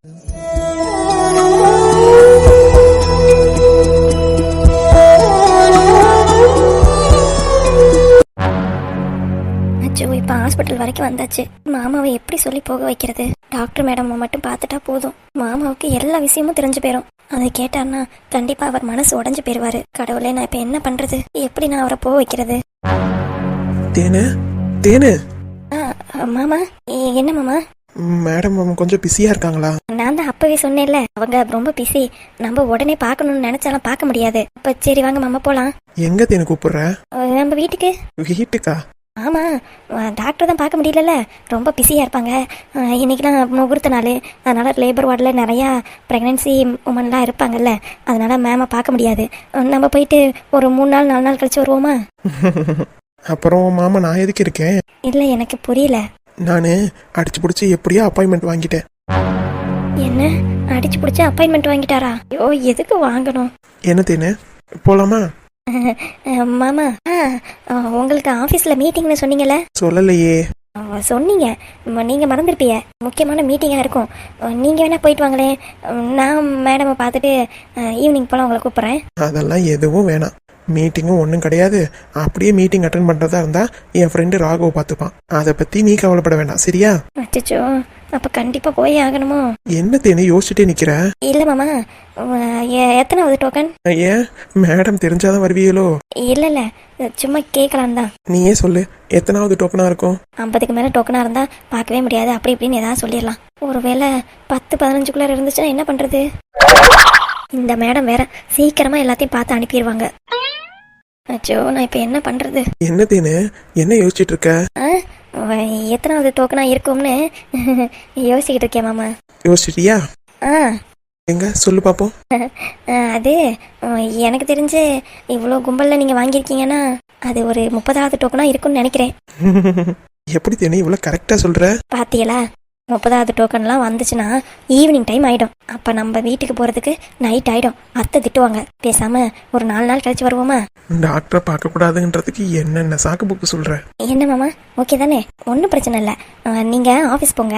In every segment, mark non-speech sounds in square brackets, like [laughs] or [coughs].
அச்சோ இப்போ ஹாஸ்பிட்டல் வரைக்கும் வந்தாச்சு. மாமாவை எப்படி சொல்லி போக வைக்கிறது? டாக்டர் மேடம் மட்டும் பார்த்துட்டா போதும். மாமாவுக்கு எல்லா விஷயமும் தெரிஞ்சு போயிடும் அதை கேட்டார்னா கண்டிப்பா அவர் மனசு உடைஞ்சு போயிடுவாரு கடவுளே நான் இப்போ என்ன பண்றது? எப்படி நான் அவரை போக வைக்கிறது? தேனு தேனு. மாமா என்ன மாமா? மேடம் கொஞ்சம் பிஸியா இருக்காங்களா? அப்பவே சொன்னேன்ல அவங்க ரொம்ப பிஸி நம்ம உடனே பார்க்கணும்னு நினைச்சாலும் பார்க்க முடியாது. அப்ப சரி வாங்க மாமா போலாம். எங்க தேனு கூப்பிடுற? நம்ம வீட்டுக்கு. வீட்டுக்கா? ஆமா டாக்டர் தான் பார்க்க முடியலல்ல. ரொம்ப பிஸியாக இருப்பாங்க. இன்னைக்கெல்லாம் முகூர்த்த நாள். அதனால லேபர் வார்டில் நிறையா ப்ரெக்னென்சி உமன்லாம் இருப்பாங்கல்ல. அதனால மேமை பார்க்க முடியாது. நம்ம போயிட்டு ஒரு மூணு நாள் நாலு நாள் கழிச்சு வருவோமா? [laughs] அப்புறம் மாமா நான் எதுக்கு இருக்கேன்? இல்லை எனக்கு புரியல. நான் அடிச்சு பிடிச்சி எப்படியோ அப்பாயின்மெண்ட் வாங்கிட்டேன். என்ன? அடிச்சு பிடிச்சி அப்பாயின்மெண்ட் வாங்கிட்டாரா? ஐயோ எதுக்கு வாங்கணும்? என்ன தேனு? போலாமா? [laughs] மாமா உங்களுக்கு ஆஃபீஸில் மீட்டிங்னு சொன்னீங்கல்ல? சொல்லலையே. சொன்னீங்க. ம- நீங்க மறந்துருப்பீங்க முக்கியமான மீட்டிங்கா இருக்கும். அஹ் நீங்க வேணா போயிட்டு வாங்களேன். நான் மேடமை பார்த்துட்டு ஈவினிங் போல உங்களை கூப்பிடுறேன். அதெல்லாம் எதுவும் வேணாம். மீட்டிங்கும் ஒன்றும் கிடையாது. அப்படியே மீட்டிங் அட்டன் பண்ணுறதா இருந்தால் என் ஃப்ரெண்டு ராகவ் பார்த்துப்பான். அதை பற்றி நீ கவலைப்பட வேண்டாம். சரியா? அச்சச்சோ அப்ப கண்டிப்பா போய் ஆகணுமோ? என்ன தேனு யோசிச்சுட்டே நிற்கிற இல்ல மாமா எத்தனாவது டோக்கன் ஏன்? மேடம் தெரிஞ்சாதான் வருவீங்களோ? இல்ல இல்ல சும்மா கேட்கலாம் தான். நீயே சொல்லு எத்தனாவது டோக்கனாக இருக்கும்? ஐம்பதுக்கு மேல டோக்கனா இருந்தா பார்க்கவே முடியாது. அப்படி இப்படின்னு ஏதாவது சொல்லிடலாம். ஒருவேளை பத்து பதினஞ்சுக்குள்ள இருந்துச்சுன்னா என்ன பண்றது? இந்த மேடம் வேற சீக்கிரமா எல்லாத்தையும் பார்த்து அனுப்பிடுவாங்க. அச்சோ நான் இப்ப என்ன பண்றது? என்ன தேனு? என்ன யோசிச்சுட்டு இருக்க? ஆ, எத்தனாவது டோக்கனா இருக்கும்னு யோசிக்கிட்டு இருக்கேன் மாமா. யோசிச்சிட்டியா? ஆ. எங்க? சொல்லு பார்ப்போம் ஆ, அது எனக்கு தெரிஞ்சு இவ்வளோ கும்பலில் நீங்கள் வாங்கியிருக்கீங்கன்னா அது ஒரு முப்பதாவது டோக்கனா இருக்கும்னு நினைக்கிறேன். [laughs] எப்படி தேனு இவ்வளோ கரெக்டாக சொல்கிற பாத்தீங்களா முப்பதாவது டோக்கன்லாம் வந்துச்சுன்னா ஈவினிங் டைம் ஆயிடும். அப்போ நம்ம வீட்டுக்கு போகிறதுக்கு நைட் ஆயிடும். அத்தை திட்டுவாங்க பேசாம ஒரு நாலு நாள் கழிச்சு வருவோமா? டாக்டரை பார்க்கக்கூடாதுன்றதுக்கு என்னென்ன சாக்கு புக்கு சொல்கிற என்ன மாமா? ஓகே தானே? ஒன்றும் பிரச்சனை இல்லை. நீங்கள் ஆஃபீஸ் போங்க.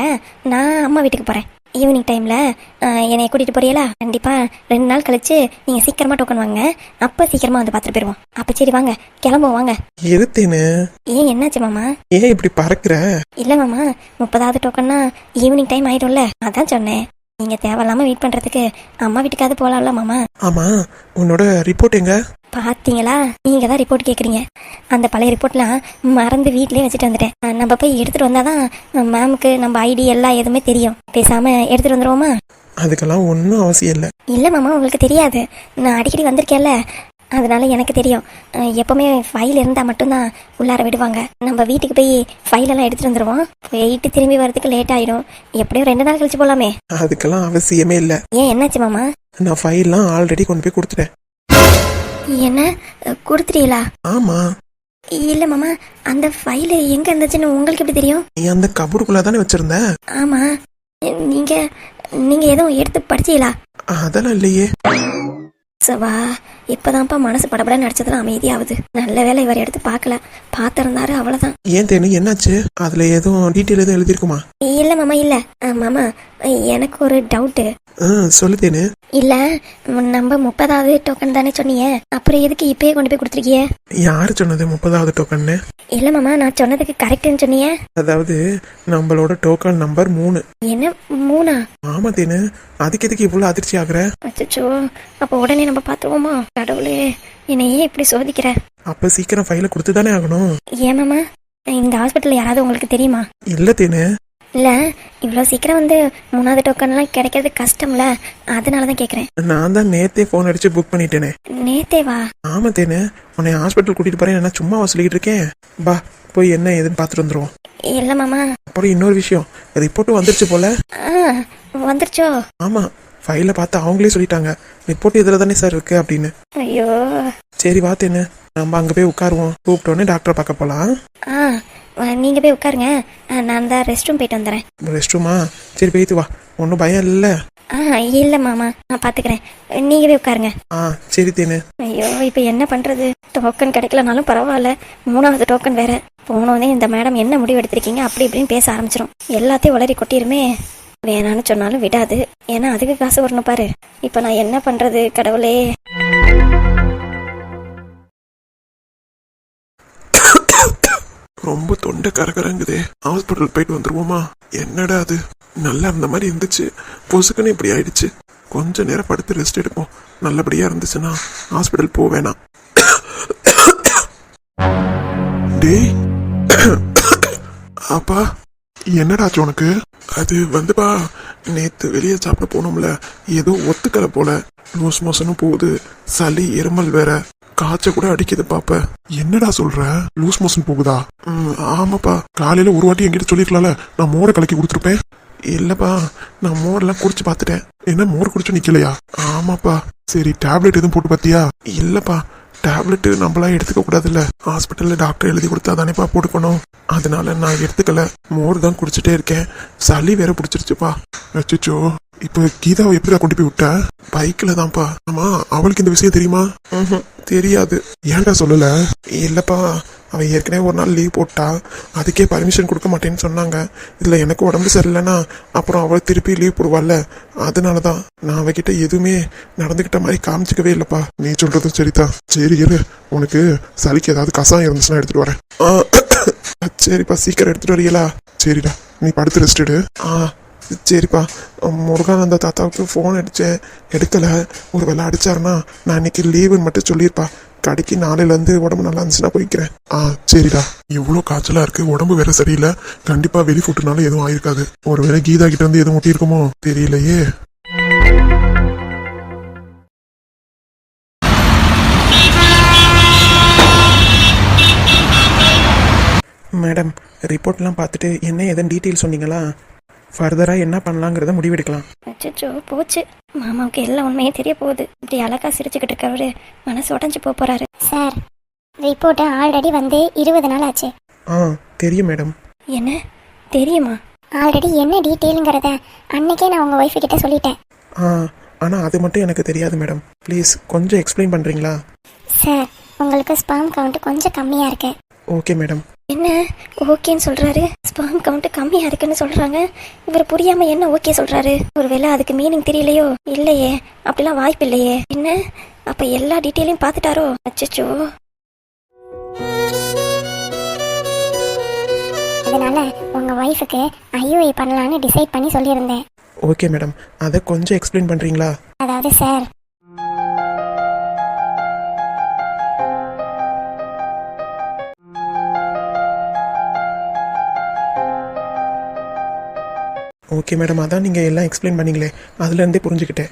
நான் அம்மா வீட்டுக்கு போகிறேன் ஈவினிங் டைமில் என்னை கூட்டிகிட்டு போறீங்களா கண்டிப்பாக ரெண்டு நாள் கழிச்சு நீங்கள் சீக்கிரமாக டோக்கன் வாங்க. அப்போ சீக்கிரமாக வந்து பார்த்துட்டு போயிடுவோம் அப்போ சரி வாங்க. கிளம்புவோம் வாங்க. எதுத்தேனு ஏன் என்னாச்சு மாமா? ஏன் இப்படி பறக்குற? இல்லை மாமா. முப்பதாவது டோக்கன்னா ஈவினிங் டைம் ஆயிடும்ல. அதான் சொன்னேன். நீங்கள் தேவையில்லாமல் வெயிட் பண்ணுறதுக்கு அம்மா வீட்டுக்காவது போகலாம்ல மாமா. ஆமா. உன்னோட ரிப்போர்ட் எங்க? பாத்தீங்களா? நீங்க தான் ரிப்போர்ட் கேக்குறீங்க. அந்த பழைய ரிப்போர்ட்லாம் மறந்து வீட்லயே வச்சுட்டு வந்துட்டேன். நம்ம போய் எடுத்துட்டு வந்தாதான் மேமுக்கு நம்ம ஐடி எல்லாம் எதுவுமே தெரியும். பேசாம எடுத்துட்டு வந்துருவோமா? அதுக்கெல்லாம் ஒன்றும் அவசியம் இல்லை. இல்ல மாமா உங்களுக்கு தெரியாது. நான் அடிக்கடி வந்திருக்கேன்ல. அதனால எனக்கு தெரியும். எப்பவுமே ஃபைல் இருந்தா மட்டும்தான் உள்ளார விடுவாங்க. நம்ம வீட்டுக்கு போய் ஃபைல் எல்லாம் எடுத்துட்டு வந்துருவோம். போயிட்டு திரும்பி வரதுக்கு லேட் ஆயிடும். எப்படியும் ரெண்டு நாள் கழிச்சு போலாமே. அதுக்கெல்லாம் அவசியமே இல்லை. ஏன் என்னாச்சு மாமா? நான் ஃபைல்லாம் ஆல்ரெடி கொண்டு போய் கொடுத்துட்டேன். என்ன கொடுத்துட்டீங்களா? ஆமா. இல்ல மாமா அந்த ஃபைல் எங்க இருந்துச்சுன்னு உங்களுக்கு எப்படி தெரியும்? நீ அந்த கபருக்குள்ள தானே வச்சிருந்த? ஆமா. நீங்க நீங்க எதுவும் எடுத்து படிச்சீங்களா? அதெல்லாம் இல்லையே. சவா இப்பதான்ப்பா மனசு படபடன்னு நடிச்சதுலாம் அமைதியாகுது. நல்ல வேளை இவர் எடுத்து பார்க்கல. பார்த்திருந்தாரு அவ்வளவுதான். ஏன் தேனு என்னாச்சு? அதுல எதுவும் டீட்டெயில் எதுவும் எழுதிருக்குமா இல்ல மாமா இல்ல. மாமா எனக்கு ஒரு டவுட்டு ஆ சொல்லு தேனு. இல்ல நம்ம முப்பதாவது டோக்கன் தானே சொன்னீங்க அப்புறம் எதுக்கு இப்பயே கொண்டு போய் கொடுத்துருக்கீங்க யாரு சொன்னது முப்பதாவது டோக்கன்னு இல்ல மாமா நான் சொன்னதுக்கு கரெக்ட்னு சொன்னீங்க அதாவது நம்மளோட டோக்கன் நம்பர் மூணு. என்ன மூணா? ஆமா தேனு. அதுக்கு எதுக்கு இவ்வளோ அதிர்ச்சி ஆகுற? அச்சோ அப்ப உடனே நம்ம பாத்துருவோமா கடவுளே என்னை ஏன் இப்படி சோதிக்கிற. அப்ப சீக்கிரம் ஃபைலை கொடுத்து தானே ஆகணும். ஏன் மாமா? இந்த ஹாஸ்பிட்டல் யாராவது உங்களுக்கு தெரியுமா? இல்ல தேனு. இல்ல இவ்வளோ சீக்கிரம் வந்து மூணாவது டோக்கன்லாம் கிடைக்கிறது கஷ்டம்ல அதனால தான் கேட்குறேன் நான் தான் நேத்தே ஃபோன் அடிச்சு புக் பண்ணிட்டேனே. நேத்தேவா? ஆமா தேனு உன்னை ஹாஸ்பிட்டல் கூட்டிட்டு போறேன் என்ன சும்மாவா சொல்லிட்டு இருக்கேன். பா போய் என்ன ஏதுன்னு பார்த்துட்டு வந்துருவோம். இல்லை மாமா. அப்புறம் இன்னொரு விஷயம் ரிப்போர்ட்டும் வந்துருச்சு போல. வந்துருச்சோ? ஆமா ஃபைலை பார்த்து அவங்களே சொல்லிட்டாங்க. ரிப்போர்ட் இதில் தானே சார் இருக்கு அப்படின்னு. ஐயோ. சரி வா தேனு. நம்ம அங்கே போய் உட்காருவோம். கூப்பிட்டோன்னே டாக்டரை பார்க்க போகலாம் ஆ வ- நீங்க போய் உட்காருங்க. நான் தான் ரெஸ்ட் ரூம் போயிட்டு வந்துடுறேன் ரெஸ்ட் ரூமா சரி போயிட்டு வா. ஒன்றும் பயம் இல்லைல்ல ஆ இல்லை மாமா. நான் பார்த்துக்கிறேன் நீங்க போய் உட்காருங்க. ஆ சரி தேனு. ஐயோ இப்போ என்ன பண்றது? டோக்கன் கிடைக்கலனாலும் பரவாயில்ல. மூணாவது டோக்கன் வேற. போனோடனே இந்த மேடம் என்ன முடிவு எடுத்திருக்கீங்க? அப்படி இப்படின்னு பேச ஆரம்பிச்சிரும். எல்லாத்தையும் உளறி கொட்டிருமே. வேணான்னு சொன்னாலும் விடாது. ஏன்னா அதுக்கு காசு வரணும் பாரு. இப்ப நான் என்ன பண்றது கடவுளே? ரொம்ப தொண்டை கரகரங்குதே. ஹாஸ்பிட்டல் போயிட்டு வந்துருவோமா? என்னடா அது? நல்லா இருந்த மாதிரி இருந்துச்சு. பொசுக்குன்னு இப்படி ஆயிடுச்சு. கொஞ்ச நேரம் படுத்து ரெஸ்ட் எடுப்போம். நல்லபடியா இருந்துச்சுன்னா ஹாஸ்பிட்டல் போக வேணாம். டேய். அப்பா என்னடாச்சு உனக்கு? அது வந்துப்பா நேத்து வெளியே சாப்பிட போனோம்ல. ஏதோ ஒத்துக்கல போல. லூஸ் மோஷனும் போகுது. சளி இருமல் வேற. காய்ச்ச கூட அடிக்குது பாப்ப. என்னடா சொல்ற? லூஸ் மோஷன் போகுதா? ஆமாப்பா. காலையில ஒரு வாட்டி என்கிட்ட சொல்லிருக்கலாம்ல நான் மோரை கலக்கி கொடுத்துருப்பேன். இல்லப்பா நான் மோர்லாம் குடிச்சு பார்த்துட்டேன். என்ன மோர் குடிச்சு நிக்கலையா? ஆமாப்பா. சரி டேப்லெட் எதுவும் போட்டு பார்த்தியா? இல்லப்பா டேப்லெட் நம்மளா எடுத்துக்க கூடாதுல்ல. ஹாஸ்பிட்டல்ல டாக்டர் எழுதி கொடுத்தா தானேப்பா போட்டுக்கணும். அதனால நான் எடுத்துக்கல. மோர் தான் குடிச்சிட்டே இருக்கேன். சளி வேற பிடிச்சிருச்சுப்பா. அச்சோ இப்போ கீதாவை எப்படிடா கொண்டு போய் விட்ட? பைக்ல தான்ப்பா. ஆமா அவளுக்கு இந்த விஷயம் தெரியுமா? தெரியாது. ஏன்டா சொல்லல? இல்லப்பா அவ ஏற்கனவே ஒரு நாள் லீவ் போட்டா. அதுக்கே பர்மிஷன் கொடுக்க மாட்டேன்னு சொன்னாங்க. இதுல எனக்கு உடம்பு சரியில்லைன்னா அப்புறம் அவள் திருப்பி லீவ் போடுவாள்ல. அதனால தான் நான் அவகிட்ட எதுவுமே நடந்துக்கிட்ட மாதிரி காமிச்சிக்கவே இல்லப்பா. நீ சொல்றதும் சரிதான். சரி இரு. உனக்கு சளிக்கு ஏதாவது கசாயம் இருந்துச்சுன்னா எடுத்துட்டு வரேன். [coughs] சரிப்பா சீக்கிரம் எடுத்துட்டு வரீங்களா? சரிடா. நீ படுத்து ரெஸ்ட் எடு. ஆ. சரிப்பா. முருகானந்த தாத்தாவுக்கு ஃபோன் அடித்தேன் எடுக்கலை. ஒரு வேலை அடித்தாருன்னா நான் இன்னைக்கு லீவுன்னு மட்டும் சொல்லியிருப்பா. கடைக்கு நாளையிலேருந்து உடம்பு நல்லா இருந்துச்சுன்னா போய்க்கிறேன். ஆ சரிடா. இவ்வளோ காய்ச்சலாக இருக்குது உடம்பு வேற சரியில்லை. கண்டிப்பாக வெளி ஃபுட்டுனால எதுவும் ஆயிருக்காது. ஒருவேளை கீதா கிட்ட இருந்து எதுவும் ஒட்டியிருக்குமோ தெரியலையே. மேடம் ரிப்போர்ட்லாம் பார்த்துட்டு என்ன எதுன்னு டீட்டெயில் சொன்னீங்களா? ஃபர்தராக என்ன பண்ணலாங்கிறத முடிவெடுக்கலாம். அச்சோ போச்சு. மாமாவுக்கு எல்லா உண்மையும் தெரிய போகுது. இப்படி அழகா சிரிச்சுக்கிட்டு இருக்கவரு மனசு உடஞ்சு போக போறாரு. சார் ரிப்போர்ட்டு ஆல்ரெடி வந்து இருபது நாள் ஆச்சு. ஆ தெரியும் மேடம். என்ன? தெரியுமா? ஆல்ரெடி என்ன டீட்டெயிலுங்கிறத அன்னைக்கே நான் உங்கள் ஒய்ஃபு கிட்ட சொல்லிட்டேன். ஆ ஆனால் அது மட்டும் எனக்கு தெரியாது மேடம். ப்ளீஸ் கொஞ்சம் எக்ஸ்பிளைன் பண்ணுறீங்களா சார் உங்களுக்கு ஸ்பாம் கவுண்ட் கொஞ்சம் கம்மியாக இருக்கு. Okay madam. என்ன? ஓகேன்னு சொல்றாரு. ஸ்பாம் கவுண்ட் கம்மியா இருக்குன்னு சொல்றாங்க. இவர் புரியாம என்ன ஓகே சொல்றாரு? ஒருவேளை அதுக்கு மீனிங் தெரியலையோ? இல்லையே. அப்படிலாம் வாய்ப்பு இல்லையே. என்ன? அப்ப எல்லா டீட்டெயிலையும் பார்த்துட்டாரோ? அச்சச்சோ. அதனால உங்கள் ஒய்ஃபுக்கு ஐயூஐ பண்ணலான்னு டிசைட் பண்ணி சொல்லியிருந்தேன். ஓகே மேடம் அதை கொஞ்சம் எக்ஸ்பிளைன் பண்ணுறீங்களா அதாவது சார் ஓகே மேடம் அதான் நீங்கள் எல்லாம் எக்ஸ்பிளைன் பண்ணீங்களே. அதுலேருந்தே புரிஞ்சுக்கிட்டேன்.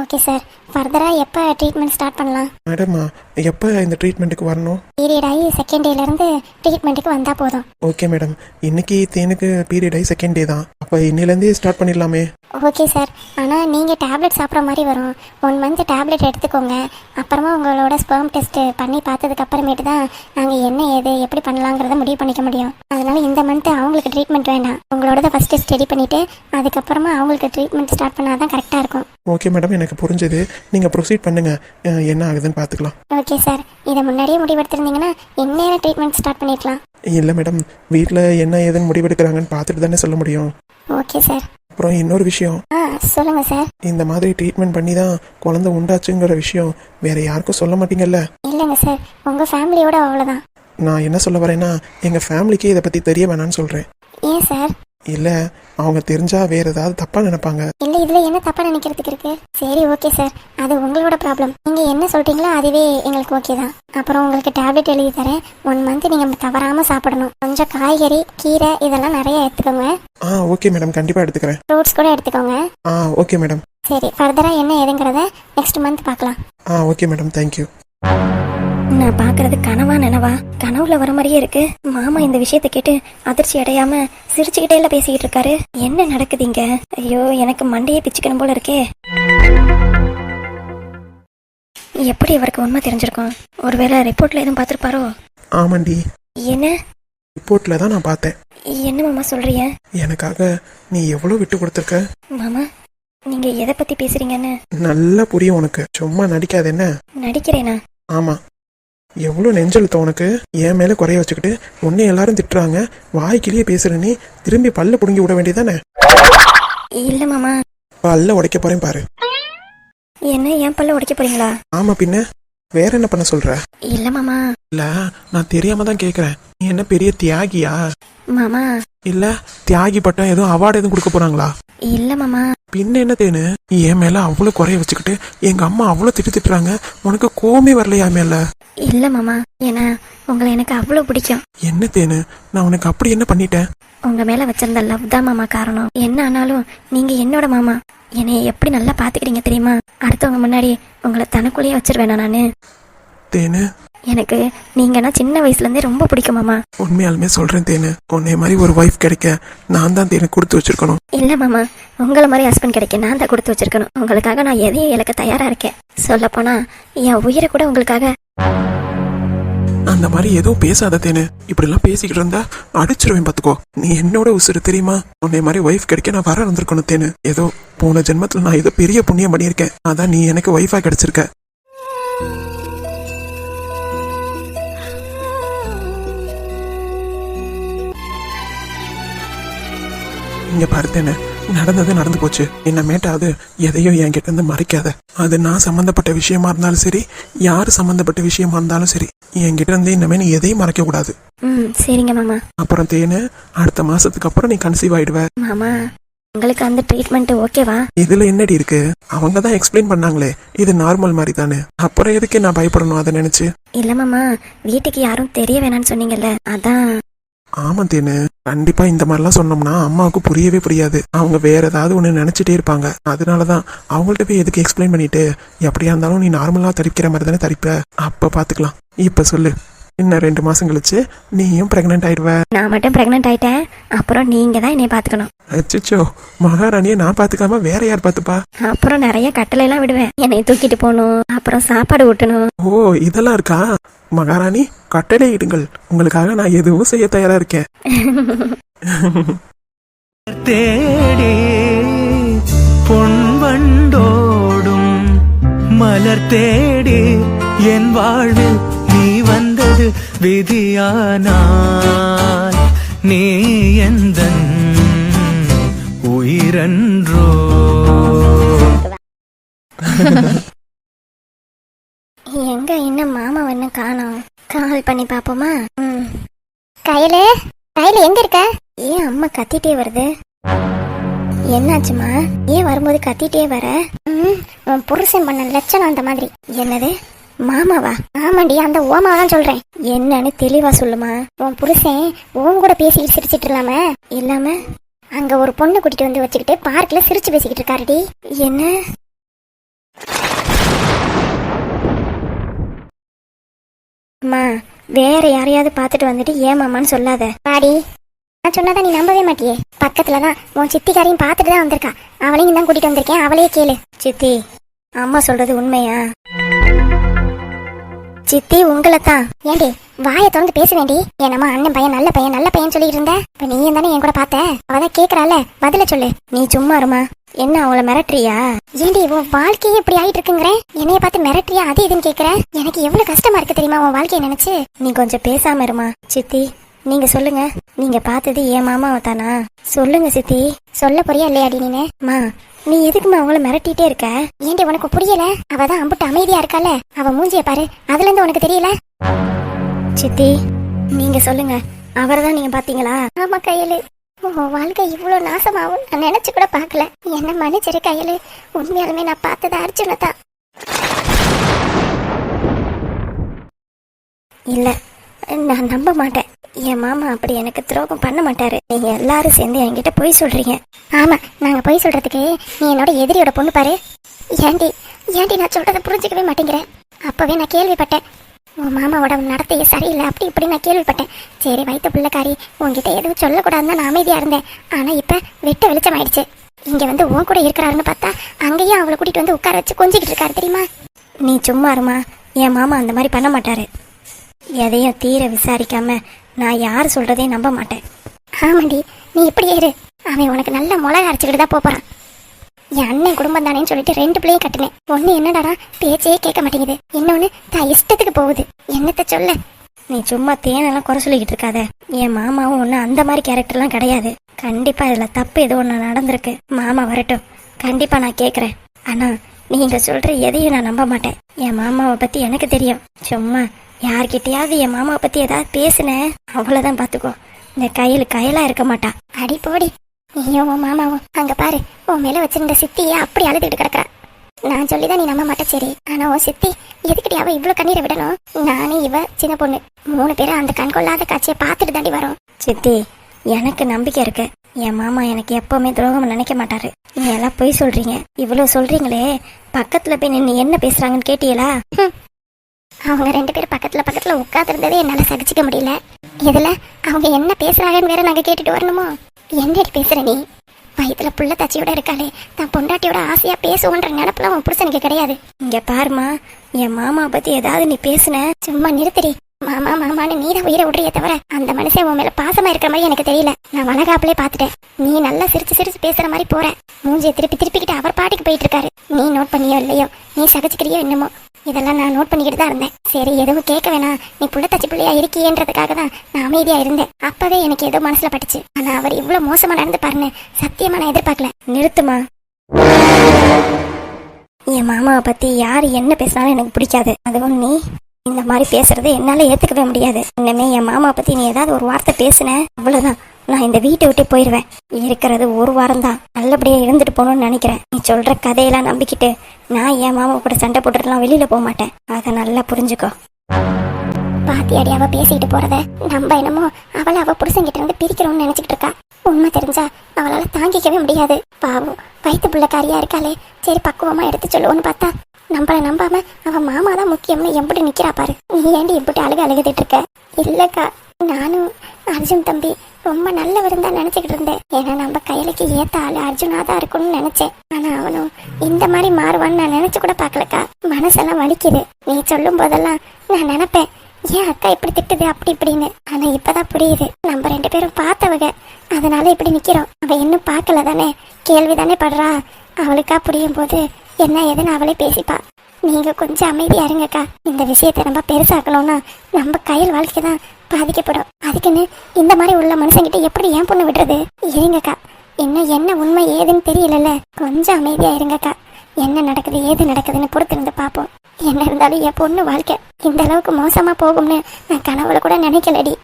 ஓகே சார் ஃபர்தராக எப்போ ட்ரீட்மெண்ட் ஸ்டார்ட் பண்ணலாம்? மேடம்மா எப்போ இந்த ட்ரீட்மெண்ட்டுக்கு வரணும்? பீரியட் ஆகி செகண்ட் டேலேருந்து ட்ரீட்மெண்ட்டுக்கு வந்தால் போதும். ஓகே மேடம் இன்னைக்கு தேனுக்கு பீரியட் ஆகி செகண்ட் டே தான். அப்போ இன்னிலேருந்தே ஸ்டார்ட் பண்ணிடலாமே. ஓகே சார் ஆனால் நீங்கள் டேப்லெட் சாப்பிட்ற மாதிரி வரும். ஒன் மந்த் டேப்லெட் எடுத்துக்கோங்க. அப்புறமா உங்களோட ஸ்பெர்ம் டெஸ்ட் பண்ணி பார்த்ததுக்கு அப்புறமேட்டு தான் நாங்கள் என்ன ஏது எப்படி பண்ணலாங்கிறத முடிவு பண்ணிக்க முடியும். அதனால இந்த மந்த் அவங்களுக்கு ட்ரீட்மெண்ட் வேண்டாம். உங்களோட ஃபஸ்ட்டு ஸ்டடி பண்ணிவிட்டு அதுக்கப்புறமா அவங்களுக்கு ட்ரீட்மெண்ட் ஸ்டார்ட் பண்ணால் தான் கரெக்டாக இருக்கும். ஓகே மேடம் எனக்கு புரிஞ்சது. நீங்கள் ப்ரொசீட் பண்ணுங்கள் என்ன ஆகுதுன்னு பார்த்துக்கலாம். ஓகே சார் இதை முன்னாடியே முடிவெடுத்திருந்தீங்கன்னா இந்நேரம் ட்ரீட்மெண்ட் ஸ்டார்ட் பண்ணிருக்கலாம். இல்லை மேடம் வீட்டில் என்ன ஏதுன்னு முடிவெடுக்கிறாங்கன்னு பார்த்துட்டு தானே சொல்ல முடியும். ஓகே சார் அப்புறம் இன்னொரு விஷயம். ஆ சொல்லுங்கள் சார் இந்த மாதிரி ட்ரீட்மெண்ட் பண்ணி தான் குழந்தை உண்டாச்சுங்கிற விஷயம் வேற யாருக்கும் சொல்ல மாட்டீங்கல்ல? இல்லைங்க சார் உங்கள் ஃபேமிலியோட அவ்வளோதான் நான் என்ன சொல்ல வரேன்னா எங்கள் ஃபேமிலிக்கே இதை பற்றி தெரிய வேணாம்னு சொல்கிறேன் ஏன் சார் இல்லை அவங்க தெரிஞ்சா வேற ஏதாவது தப்பாக நினைப்பாங்க. இல்லை இதில் என்ன தப்பாக நினைக்கிறதுக்கு இருக்கு? சரி ஓகே சார் அது உங்களோட ப்ராப்ளம் நீங்கள் என்ன சொல்கிறீங்களோ அதுவே எங்களுக்கு ஓகே தான். அப்புறம் உங்களுக்கு டேப்லெட் எழுதி தரேன். ஒன் மந்த் நீங்கள் தவறாமல் சாப்பிடணும். கொஞ்சம் காய்கறி கீரை இதெல்லாம் நிறைய எடுத்துக்கோங்க. ஆ ஓகே மேடம் கண்டிப்பாக எடுத்துக்கிறேன். ஃப்ரூட்ஸ் கூட எடுத்துக்கோங்க. ஆ ஓகே மேடம் சரி ஃபர்தராக என்ன ஏதுங்கிறத நெக்ஸ்ட் மந்த் பார்க்கலாம். ஆ ஓகே மேடம் தேங்க்யூ நான் பாக்குறது கனவா நினவா? கனவுல வர மாதிரியே இருக்கு. மாமா இந்த விஷயத்தை கேட்டு அதிர்ச்சி அடையாம சிரிச்சுக்கிட்டே எல்லாம் பேசிக்கிட்டு இருக்காரு. என்ன நடக்குது இங்க? ஐயோ எனக்கு மண்டையே பிச்சுக்கணும் போல இருக்கே. எப்படி இவருக்கு உண்மை தெரிஞ்சிருக்கும்? ஒருவேளை ரிப்போர்ட்ல எதுவும் பார்த்திருப்பாரோ? ஆமாண்டி. என்ன? ரிப்போர்ட்டில் தான் நான் பார்த்தேன். என்ன மாமா சொல்றீங்க? எனக்காக நீ எவ்வளோ விட்டு கொடுத்துருக்க? மாமா நீங்க எதை பத்தி பேசுறீங்கன்னு? நல்லா புரியும் உனக்கு. சும்மா நடிக்காத என்ன? நடிக்கிறேனா? ஆமாம் எவ்வளோ நெஞ்செழுத்தம் உனக்கு? என் மேலே குறைய வச்சுக்கிட்டு உன்னை எல்லாரும் திட்டுறாங்க. வாய்க்கிலேயே பேசுற நீ திரும்பி பல்ல பிடுங்கி விட வேண்டியதானே? இல்ல மாமா. பல்ல உடைக்க போறேன் பாரு. என்ன என் பல்ல உடைக்க போறீங்களா? ஆமா பின்ன வேற என்ன பண்ண சொல்ற? இல்ல மாமா. இல்ல நான் தெரியாம தான் கேக்குறேன். நீ என்ன பெரிய தியாகியா? மாமா. இல்ல தியாகி பட்டம் எதுவும் அவார்டு எதுவும் கொடுக்க போறாங்களா? இல்ல மாமா. பின்ன என்ன தேனு? என் மேல அவ்வளவு குறைய வச்சுக்கிட்டு எங்க அம்மா அவ்வளவு திட்டு திட்டுறாங்க. உனக்கு கோமே வரலையா மேல? இல்ல மாமா. ஏன்னா உங்களை எனக்கு அவ்வளோ பிடிக்கும். என்ன தேனு? நான் உனக்கு அப்படி என்ன பண்ணிட்டேன்? உங்க மேல வச்சிருந்த லவ் தான் மாமா காரணம். என்ன ஆனாலும் நீங்க என்னோட மாமா. என்னைய எப்படி நல்லா பாத்துக்கிறீங்க தெரியுமா? அடுத்தவங்க முன்னாடி உங்களை தனக்குள்ளேயே வச்சிருவேனா நானு? தேனு எனக்கு நீங்கன்னா சின்ன வயசுல இருந்தே ரொம்ப பிடிக்கும் மாமா. உண்மையாலுமே சொல்றேன் தேனு. உன்னை மாதிரி ஒரு ஒய்ஃப் கிடைக்க நான் தான் தேனு கொடுத்து வச்சிருக்கணும். இல்ல மாமா. உங்களை மாதிரி ஹஸ்பண்ட் கிடைக்க நான் தான் கொடுத்து வச்சிருக்கணும். உங்களுக்காக நான் எதையும் இழக்க தயாரா இருக்கேன். சொல்ல போனா என் உயிரை கூட உங்களுக்காக. அந்த மாதிரி எதுவும் பேசாத தேனு. இப்படி எல்லாம் பேசிக்கிட்டு இருந்தா அடிச்சிருவேன் பாத்துக்கோ. நீ என்னோட உசுறு தெரியுமா? உன்னை மாதிரி ஒய்ஃப் கிடைக்க நான் வர இருந்திருக்கணும் தேனு. ஏதோ போன ஜென்மத்துல நான் ஏதோ பெரிய புண்ணியம் பண்ணியிருக்கேன். அதான் நீ எனக்கு ஒய்ஃபா கிடைச்சிருக்க. இங்க பார்த்தேனே. நடந்தது நடந்து போச்சு. என்னமேட்டாவது எதையும் என்கிட்ட இருந்து மறைக்காத. அது நான் சம்பந்தப்பட்ட விஷயமா இருந்தாலும் சரி யாரு சம்பந்தப்பட்ட விஷயமா இருந்தாலும் சரி என்கிட்ட இருந்து இனிமே நீ எதையும் மறைக்க கூடாது. சரிங்க மாமா. அப்புறம் தேனு அடுத்த மாசத்துக்கு அப்புறம் நீ கன்சீவ் ஆயிடுவ. மாமா உங்களுக்கு அந்த ட்ரீட்மெண்ட் ஓகேவா இதுல என்னடி இருக்கு? அவங்க தான் எக்ஸ்பிளைன் பண்ணாங்களே இது நார்மல் மாதிரி தானே. அப்புறம் எதுக்கு நான் பயப்படணும் அதை நினைச்சு? இல்ல மாமா வீட்டுக்கு யாரும் தெரிய வேணாம்னு சொன்னீங்கல்ல அதான். ஆமா தேனு. கண்டிப்பா இந்த மாதிரிலாம் சொன்னோம்னா அம்மாவுக்கு புரியவே புரியாது. அவங்க வேற ஏதாவது ஒன்று நினைச்சிட்டே இருப்பாங்க. அதனாலதான் அவங்கள்ட்ட போய் எதுக்கு எக்ஸ்பிளைன் பண்ணிட்டு எப்படியா இருந்தாலும் நீ நார்மலா தரிக்கிற மாதிரி தானே தரிப்ப. அப்ப பாத்துக்கலாம். இப்ப சொல்லு. இன்னும் ரெண்டு மாசம் கழிச்சு நீயும் பிரெக்னென்ட் ஆயிடுவ. நான் மட்டும் பிரெக்னென்ட் ஆயிட்டேன். அப்புறம் நீங்க தான் என்னை பாத்துக்கணும் அச்சோ மகாராணியை நான் பாத்துக்காம வேற யார் பாத்துப்பா அப்புறம் நிறைய கட்டளை எல்லாம் விடுவேன். என்னை தூக்கிட்டு போகணும். அப்புறம் சாப்பாடு ஊட்டணும். ஓ இதெல்லாம் இருக்கா? மகாராணி கட்டளை இடுங்கள். உங்களுக்காக நான் எதுவும் செய்ய தயாரா இருக்கேன். [laughs] தேடி பொன் வண்டோடும் மலர் தேடி என் வாழ்வில் வந்தது விதியானால் நீ எந்த உயிரன்றோ? எங்க இன்னும் மாமா ஒண்ணு காணோம்? கால் பண்ணி பாப்போமா? கையில கையில எங்க இருக்க? ஏன் அம்மா கத்திட்டே வருது? என்னாச்சுமா? ஏன் வரும்போது கத்திட்டே வர? உன் புருஷன் பண்ண லட்சணம் அந்த மாதிரி. என்னது? மாமாவா? ஆமாண்டி அந்த ஓமாவை தான் சொல்றேன். என்னன்னு தெளிவா சொல்லுமா. உன் புருஷன் உன் கூட பேசிட்டு சிரிச்சிட்டு இல்லாம இல்லாம அங்க ஒரு பொண்ணு கூட்டிட்டு வந்து வச்சுக்கிட்டு பார்க்ல சிரிச்சு பேசிக்கிட்டு இருக்காருடி. என்ன? அம்மா வேற யாரையாவது பார்த்துட்டு வந்துட்டு ஏமாமான்னு சொல்லாத. பாடி நான் சொன்னாதான் நீ நம்பவே மாட்டியே. பக்கத்துல தான் உன் சித்திக்காரையும் பார்த்துட்டு தான் வந்திருக்கா. அவளையும் தான் கூட்டிட்டு வந்திருக்கேன். அவளையே கேளு. சித்தி அம்மா சொல்றது உண்மையா? சித்தி உங்களை தான் ஏண்டி வாயை திறந்து பேச வேண்டி என்னம்மா அண்ணன் பையன் நல்ல பையன் நல்ல பையன் சொல்லி இருந்த? இப்ப நீயும் தானே என் கூட பார்த்த? அவதான் கேக்குறால பதில சொல்லு. நீ சும்மா இருமா. என்ன அவளை மிரட்டுறியா? ஏண்டி உன் வாழ்க்கையே இப்படி ஆயிட்டு இருக்குங்கிறேன் என்னைய பார்த்து மிரட்டுறியா? அது இதுன்னு கேக்குற? எனக்கு எவ்வளவு கஷ்டமா இருக்கு தெரியுமா உன் வாழ்க்கையை நினைச்சு? நீ கொஞ்சம் பேசாம இருமா. சித்தி நீங்க சொல்லுங்க. நீங்க பார்த்தது என் மாமாவை தானா சொல்லுங்க சித்தி. சொல்ல போறியா இல்லையாடி நீனு? மா நீ எதுக்குமா அவங்கள மிரட்டிட்டே இருக்க? ஏண்டி உனக்கு புரியல? அவதான் அம்புட்டு அமைதியா இருக்கால அவ மூஞ்சிய பாரு. அதுல இருந்து உனக்கு தெரியல? சித்தி நீங்க சொல்லுங்க. அவரை தான் நீங்க பாத்தீங்களா? ஆமா கையலு. உன் வாழ்க்கை இவ்வளவு நாசமாகும் நான் நினைச்சு கூட பார்க்கல என்ன மன்னிச்சிரு கையலு. உண்மையாலுமே நான் பார்த்தது அர்ஜுனை தான். இல்லை. நான் நம்ப மாட்டேன். என் மாமா அப்படி எனக்கு துரோகம் பண்ண மாட்டாரு. நீங்க எல்லாரும் சேர்ந்து என்கிட்ட போய் சொல்றீங்க. ஆமா நாங்க போய் சொல்றதுக்கு நீ என்னோட எதிரியோட பொண்ணு பாரு. ஏண்டி ஏண்டி நான் சொல்றதை புரிஞ்சுக்கவே மாட்டேங்கிறேன் அப்பவே நான் கேள்விப்பட்டேன். உன் மாமாவோட நடத்தையே சரியில்லை அப்படி இப்படி நான் கேள்விப்பட்டேன். சரி வைத்த பிள்ளைக்காரி உங்ககிட்ட எதுவும் சொல்லக்கூடாதுன்னு தான் நான் அமைதியா இருந்தேன். ஆனா இப்ப வெட்ட வெளிச்சம் ஆயிடுச்சு. இங்க வந்து உன் கூட இருக்கிறாருன்னு பார்த்தா அங்கேயும் அவளை கூட்டிட்டு வந்து உட்கார வச்சு கொஞ்சிக்கிட்டு இருக்காரு தெரியுமா? நீ சும்மா இருமா. என் மாமா அந்த மாதிரி பண்ண மாட்டாரு. எதையும் தீர விசாரிக்காம நான் யார் சொல்றதையும் நம்ப மாட்டேன். ஆமாண்டி நீ இப்படி இரு. அவன் உனக்கு நல்ல மிளகா அரைச்சிக்கிட்டு தான் போறான் என் அண்ணன் குடும்பம் தானேன்னு சொல்லிட்டு ரெண்டு பிள்ளையும் கட்டினேன். ஒண்ணு என்னடாடா பேச்சே கேட்க மாட்டேங்குது. இன்னொன்று தான் இஷ்டத்துக்கு போகுது. என்னத்த சொல்ல? நீ சும்மா தேனெல்லாம் குறை சொல்லிக்கிட்டு இருக்காத. என் மாமாவும் ஒன்றும் அந்த மாதிரி கேரக்டர்லாம் கிடையாது. கண்டிப்பா இதில் தப்பு ஏதோ ஒன்று நடந்திருக்கு. மாமா வரட்டும். கண்டிப்பா நான் கேட்குறேன் ஆனா நீங்கள் சொல்ற எதையும் நான் நம்ப மாட்டேன். என் மாமாவை பத்தி எனக்கு தெரியும். சும்மா யார்கிட்டயாவது என் மாமாவை பத்தி ஏதாவது பேசுனேன் அவ்வளவுதான் பாத்துக்கோ. இந்த கையில் கையெல்லாம் இருக்க மாட்டா. அடி போடி. நீயும் உன் மாமாவும். அங்க பாரு. உன் மேல வச்சிருந்த சித்திய அப்படி அழுதுகிட்டு கிடக்குறா. நான் சொல்லிதான் நீ நம்ப மாட்ட சரி. ஆனா உன் சித்தி எதுக்கிட்டி அவ இவ்வளவு கண்ணீரை விடணும்? நானே இவ சின்ன பொண்ணு. மூணு பேரும் அந்த கண் கொள்ளாத காட்சியை பார்த்துட்டு தாண்டி வரோம். சித்தி எனக்கு நம்பிக்கை இருக்கு. என் மாமா எனக்கு எப்பவுமே துரோகம் நினைக்க மாட்டாரு. நீ எல்லாம் பொய் சொல்றீங்க. இவ்வளவு சொல்றீங்களே. பக்கத்துல போய் நின்று என்ன பேசுறாங்கன்னு கேட்டீங்களா? அவங்க ரெண்டு பேரும் பக்கத்தில் பக்கத்தில் உட்காந்துருந்ததே என்னால் சகிச்சிக்க முடியல. இதில் அவங்க என்ன பேசுகிறாங்கன்னு வேற நாங்கள் கேட்டுட்டு வரணுமோ? என்னடி பேசுகிற நீ? வயிற்றுல புள்ள தச்சியோட இருக்காளே நான் பொண்டாட்டியோட ஆசையாக பேசுவோன்ற நினப்புல உன் புருஷனுக்கு கிடையாது. இங்கே பாருமா என் மாமா பற்றி ஏதாவது நீ பேசுன? சும்மா நிறுத்தடி. மாமா மாமான்னு நீ தான் உயிரை விடுறிய தவிர அந்த மனுஷன் உன் மேலே பாசமாக இருக்கிற மாதிரி எனக்கு தெரியல. நான் வளகாப்பிலே பார்த்துட்டேன். நீ நல்லா சிரிச்சு சிரிச்சு பேசுற மாதிரி போகிறேன் மூஞ்சியை திருப்பி திருப்பிக்கிட்டு அவர் பாட்டுக்கு போயிட்டு இருக்காரு. நீ நோட் பண்ணியோ இல்லையோ? நீ சகிச்சுக்கிறியோ என்னமோ? இதெல்லாம் நான் நோட் பண்ணிக்கிட்டு தான் இருந்தேன். சரி எதுவும் கேட்க வேணாம். நீ புள்ள தச்சு பிள்ளையா இருக்கீன்றதுக்காக தான் நான் அமைதியா இருந்தேன். அப்பவே எனக்கு ஏதோ மனசுல பட்டுச்சு. ஆனா அவர் இவ்வளவு மோசமா நடந்து பாருன்னு சத்தியமா நான் எதிர்பார்க்கல. நிறுத்துமா? என் மாமாவை பத்தி யார் என்ன பேசினாலும் எனக்கு பிடிக்காது. அதுவும் நீ இந்த மாதிரி பேசுறது என்னால ஏத்துக்கவே முடியாது. இனிமே என் மாமாவை பத்தி நீ ஏதாவது ஒரு வார்த்தை பேசுன? அவ்வளவுதான். நான் இந்த வீட்டை விட்டு போயிருவேன். இருக்கிறது ஒரு வாரம் தான் நல்லபடியா இருந்துட்டு போகணும்னு நினைக்கிறேன். நீ சொல்ற கதையெல்லாம் நம்பிக்கிட்டு நான் என் மாமா கூட சண்டை போட்டுட்டுலாம் வெளியில போக மாட்டேன். அதை நல்லா புரிஞ்சுக்கோ. பாத்தியாடி அவ பேசிட்டு போறத? நம்ம என்னமோ அவளை அவ புருஷங்கிட்ட இருந்து பிரிக்கிறோம்னு நினைச்சிட்டு இருக்கா. உண்மை தெரிஞ்சா அவளால தாங்கிக்கவே முடியாது. பாவம். வயிற்று பிள்ளைக்காரியா இருக்காளே. சரி பக்குவமா எடுத்து சொல்லுவோன்னு பார்த்தா நம்மள நம்பாம அவ மாமா தான் முக்கியம்னு எப்படி நிக்கிறா பாரு. நீ ஏண்டி எப்படி அழுக அழுகிட்டு இருக்க? இல்லக்கா. நானும் அர்ஜுன் தம்பி ரொம்ப நல்லவர் தான் நினைச்சுக்கிட்டு இருந்தேன். ஏன்னா நம்ம கையிலக்கு ஏத்த ஆளு அர்ஜுனா தான் இருக்கும்னு நினைச்சேன். ஆனா அவனும் இந்த மாதிரி மாறுவான்னு நான் நினைச்சு கூட பாக்கலக்கா மனசெல்லாம் வலிக்குது. நீ சொல்லும் போதெல்லாம் நான் நினைப்பேன். ஏன் அக்கா இப்படி திட்டுது அப்படி இப்படின்னு. ஆனா இப்பதான் புரியுது. நம்ம ரெண்டு பேரும் பார்த்தவங்க. அதனால இப்படி நிக்கிறோம். அவ இன்னும் பார்க்கல தானே கேள்வி தானே படுறா. அவளுக்கா புரியும் போது என்ன ஏதுன்னு அவளே பேசிப்பா. நீங்க கொஞ்சம் அமைதியா இருங்கக்கா. இந்த விஷயத்தை நம்ம பெருசாக்கணும்னா நம்ம கையில் வாழ்க்கை தான் பாதிக்கப்படும். அதுக்குன்னு இந்த மாதிரி உள்ள மனுஷங்கிட்ட எப்படி ஏன் பொண்ணு விடுறது? இருங்கக்கா. இன்னும் என்ன உண்மை ஏதுன்னு தெரியலல்ல. கொஞ்சம் அமைதியா இருங்கக்கா. என்ன நடக்குது ஏது நடக்குதுன்னு பொறுத்திருந்து பார்ப்போம். என்ன இருந்தாலும் என் பொண்ணு வாழ்க்கை இந்த அளவுக்கு மோசமா போகும்னு நான் கனவுல கூட நினைக்கலடி.